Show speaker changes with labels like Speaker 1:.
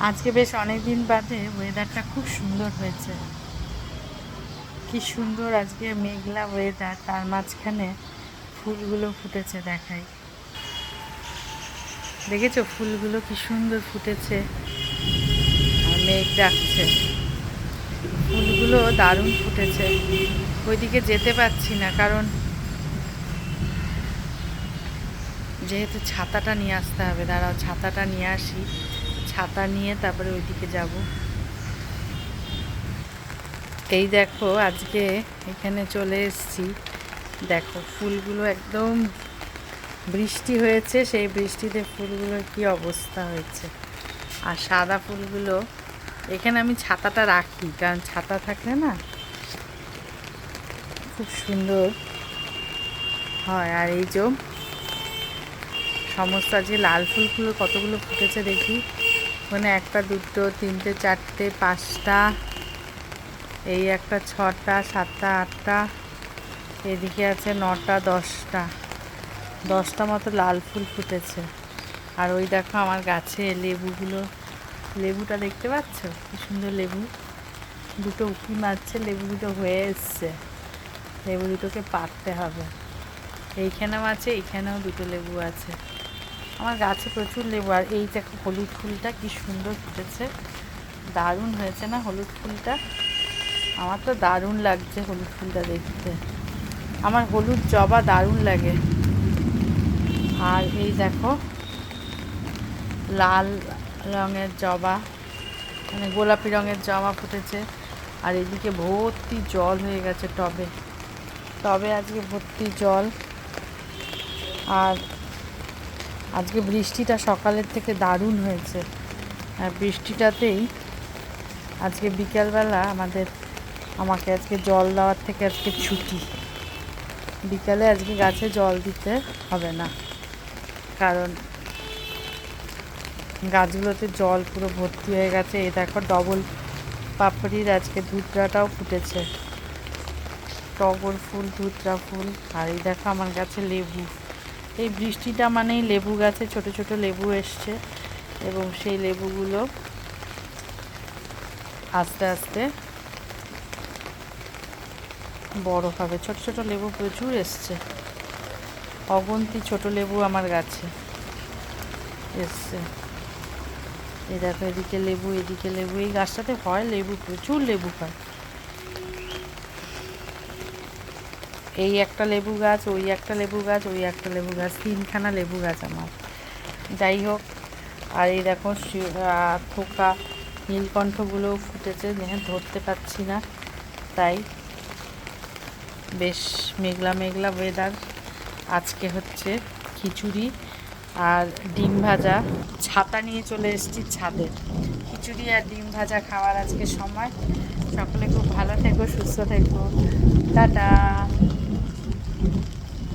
Speaker 1: আজকে বেশ অনেক দিন বাদে ওয়েদারটা খুব সুন্দর হয়েছে। কি সুন্দর আজকে মেঘলা ওয়েদার তার মাঝখানে ফুলগুলো ফুটেছে দেখাই। দেখেছ ফুলগুলো কি সুন্দর ফুটেছে? আর মেঘ ডাকছে। ফুলগুলো দারুণ ফুটেছে। ওইদিকে যেতে পারছি না কারণ যেহেতু ছাতাটা নিয়ে আসতে হবে, দাঁড়াও, ছাতাটা নিয়ে আসি। ছাতা নিয়ে তারপরে ওইদিকে যাব। এই দেখো, আজকে এখানে চলে এসেছি। দেখো, ফুলগুলো একদম বৃষ্টি হয়েছে, সেই বৃষ্টিতে ফুলগুলোর কি অবস্থা হয়েছে। আর সাদা ফুলগুলো, এখানে আমি ছাতাটা রাখি, কারণ ছাতা থাকলে না খুব সুন্দর হয়। আর এই যে সমস্ত আজকে লাল ফুলগুলো কতগুলো ফুটেছে দেখি। মানে একটা, দুটো, তিনটে, চারটে, পাঁচটা, এই একটা, ছটা, সাতটা, আটটা, এদিকে আছে নটা, দশটা। দশটা মতো লাল ফুল ফুটেছে। আর ওই দেখো আমার গাছে লেবুগুলো। লেবুটা দেখতে পাচ্ছ? কি সুন্দর লেবু। দুটো উঁকি মারছে, লেবু দুটো হয়ে এসছে। লেবু দুটোকে পাততে হবে। এইখানেও আছে, এইখানেও দুটো লেবু আছে। আমার গাছে প্রচুর লেবু, আর এই দেখো হলুদ ফুলটা কি সুন্দর ফুটেছে। দারুণ হয়েছে না হলুদ ফুলটা? আমার তো দারুণ লাগছে হলুদ ফুলটা দেখতে। আমার হলুদ জবা দারুণ লাগে। আর এই দেখো, লাল রঙের জবা মানে গোলাপি রঙের জবা ফুটেছে। আর এদিকে ভর্তি জল হয়ে গেছে টবে। টবে আজকে ভর্তি জল। আর আজকে বৃষ্টিটা সকালের থেকে দারুণ হয়েছে। আর বৃষ্টিটাতেই আজকে বিকালবেলা আমাদের, আমাকে আজকে জল দেওয়ার থেকে আজকে ছুটি। বিকালে আজকে গাছে জল দিতে হবে না। কারণ গাছগুলোতে জল পুরো ভর্তি হয়ে গেছে। এই দেখো ডবল পাপড়ির আজকে ধুতরাটাও ফুটেছে। টগর ফুল, ধুতরা ফুল, আর এই দেখো আমার গাছে লেবু। এই বৃষ্টিটা মানেই লেবু গাছে ছোট ছোট লেবু এসছে এবং সেই লেবুগুলো আস্তে আস্তে বড় হবে। ছোট ছোট লেবু প্রচুর এসছে। অগন্তি ছোট লেবু আমার গাছে এসছে। এ দেখো, এদিকে লেবু এদিকে লেবু। এই গাছটাতে হয় লেবু, প্রচুর লেবু হয়। এই একটা লেবু গাছ, ওই একটা লেবু গাছ, ওই একটা লেবু গাছ, তিনখানা লেবু গাছ আমার। যাই হোক, আর এই দেখো থোকা, নীলকণ্ঠগুলো ফুটেছে দেখে ধরতে পারছি না, তাই বেশ মেঘলা মেঘলা ওয়েদার আজকে হচ্ছে খিচুড়ি আর ডিম ভাজা। ছাতা নিয়ে চলে এসেছি ছাদে। খিচুড়ি আর ডিম ভাজা খাওয়ার আজকে সময়। সকলে খুব ভালো থেকো, সুস্থ থেকো। টাটা! Thank you.